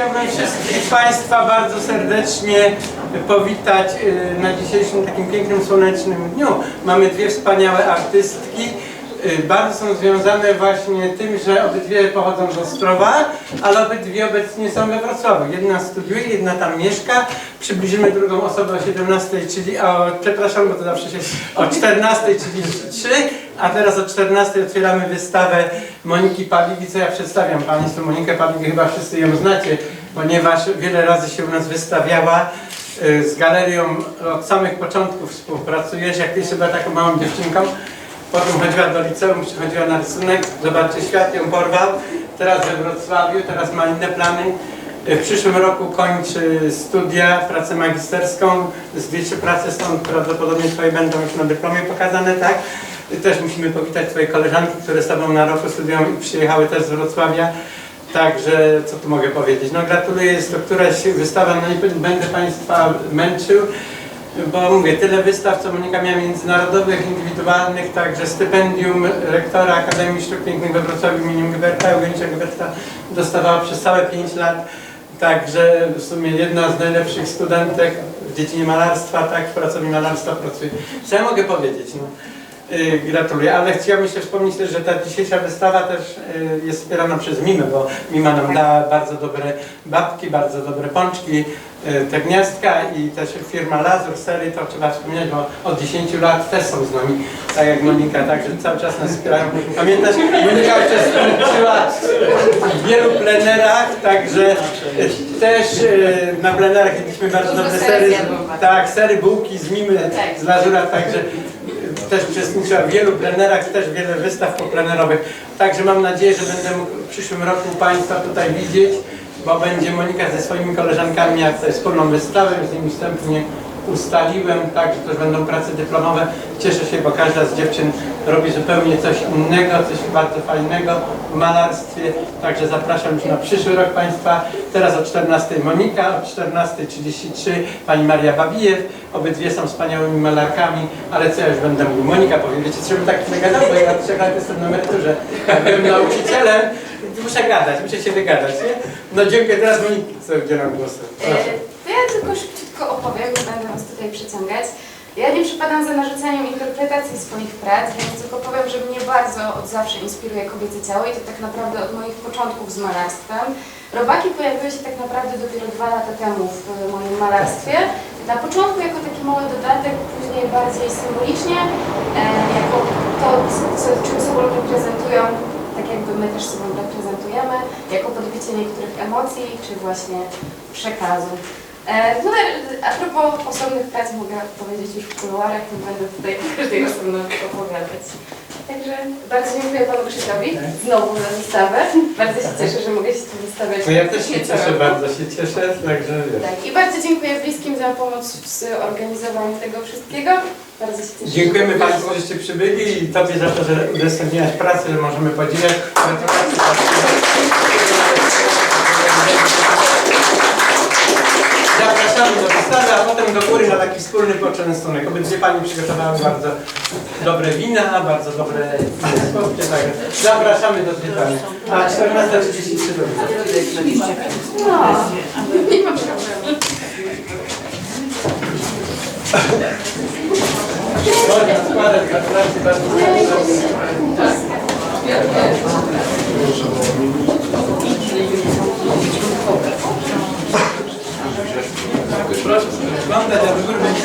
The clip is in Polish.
chciałbym wszystkich Państwa bardzo serdecznie powitać y, na dzisiejszym takim pięknym, słonecznym dniu. Mamy dwie wspaniałe artystki. Y, Bardzo są związane właśnie tym, że obydwie pochodzą z Ostrowa, ale obydwie obecnie są we Wrocławiu. Jedna studiuje, jedna tam mieszka. Przybliżymy drugą osobę o 17, czyli o, przepraszam, bo to zawsze się o 14.33, a teraz o 14 otwieramy wystawę Moniki Pawligi, co ja przedstawiam Państwu. Monikę Pawligę chyba wszyscy ją znacie, ponieważ wiele razy się u nas wystawiała. Y, Z galerią od samych początków współpracujesz, jak ty była taką małą dziewczynką. Potem chodziła do liceum, przychodziła na rysunek, zobaczcie, świat ją porwał. Teraz we Wrocławiu, teraz ma inne plany. Y, W przyszłym roku kończy studia, pracę magisterską. Z dwie, trzy prace stąd prawdopodobnie Twoje będą już na dyplomie pokazane, tak? Też musimy powitać Twoje koleżanki, które z Tobą na roku studiują i przyjechały też z Wrocławia. Także, co tu mogę powiedzieć? No gratuluję, jest to któraś wystawa, no nie będę Państwa męczył, bo mówię, tyle wystaw, co Monika miała międzynarodowych, indywidualnych, także stypendium rektora Akademii Sztuk Pięknych we Wrocławiu im. Gberta, Eugeniusza Gberta dostawała przez całe 5 lat. Także w sumie jedna z najlepszych studentek w dziedzinie malarstwa, tak, w pracowni malarstwa pracuje. Co ja mogę powiedzieć? No, gratuluję, ale chciałbym jeszcze wspomnieć też, że ta dzisiejsza wystawa też yy, jest wspierana przez Mimę, bo Mima nam dała bardzo dobre babki, bardzo dobre pączki, yy, te gniazdka i też firma Lazur Sery, to trzeba wspomnieć, bo od 10 lat też są z nami, tak jak Monika, także cały czas nas wspierają. Pamiętasz, Monika uczestniczyła w wielu plenerach, także y, też y, na plenerach jedliśmy bardzo dobre sery, tak, sery, bułki z Mimy, z Lazura, także y, też uczestniczyła w wielu plenerach, też wiele wystaw poplenerowych. Także mam nadzieję, że będę mógł w przyszłym roku Państwa tutaj widzieć, bo będzie Monika ze swoimi koleżankami miała tutaj wspólną wystawę, z nimi wstępnie ustaliłem, tak, że też będą prace dyplomowe. Cieszę się, bo każda z dziewczyn robi zupełnie coś innego, coś bardzo fajnego w malarstwie. Także zapraszam już na przyszły rok Państwa. Teraz o 14 Monika, o 14.33 Pani Maria Babijew. Obydwie są wspaniałymi malarkami, ale co ja już będę mówił? Monika powie, wiecie, czemu tak nie gadał, bo ja od trzech lat jestem na emeryturze. Ja byłem nauczycielem, muszę gadać, muszę się wygadać, nie? No dziękuję, teraz Moniki sobie udzielam głosu. Proszę. E, To ja tylko szybciutko opowiem, nie będę Was tutaj przyciągać. Ja nie przypadam za narzucaniem interpretacji swoich prac, więc tylko powiem, że mnie bardzo od zawsze inspiruje kobiece ciało i to tak naprawdę od moich początków z malarstwem. Robaki pojawiły się tak naprawdę dopiero dwa lata temu w moim malarstwie. Na początku jako taki mały dodatek, później bardziej symbolicznie, e, jako to, co, czym sobą reprezentują, tak jakby my też sobą reprezentujemy, jako podbicie niektórych emocji, czy właśnie przekazu. Tutaj a propos osobnych prac mogę powiedzieć już w kuluarach, nie będę tutaj każdej osobno opowiadać. Także bardzo dziękuję Panu Krzysiowi znowu za wystawę. Bardzo się cieszę, że mogę się tu wystawiać. No ja też się cieszę, bardzo się cieszę, także wiesz. Tak, i bardzo dziękuję bliskim za pomoc w zorganizowaniu tego wszystkiego. Bardzo się cieszę. Dziękujemy Państwu, żeście przybyli i Tobie za to, że udostępniłaś pracę, że możemy podziwiać. Gratulacje. Do wystawy, a potem do góry na taki wspólny poczęstunek. Obydwie Pani przygotowały bardzo dobre wina, bardzo dobre słodkie, także zapraszamy do zwiedzania. A 14.33 do widzenia. Nie ma problemu. Można bardzo Ben de öbür meclis.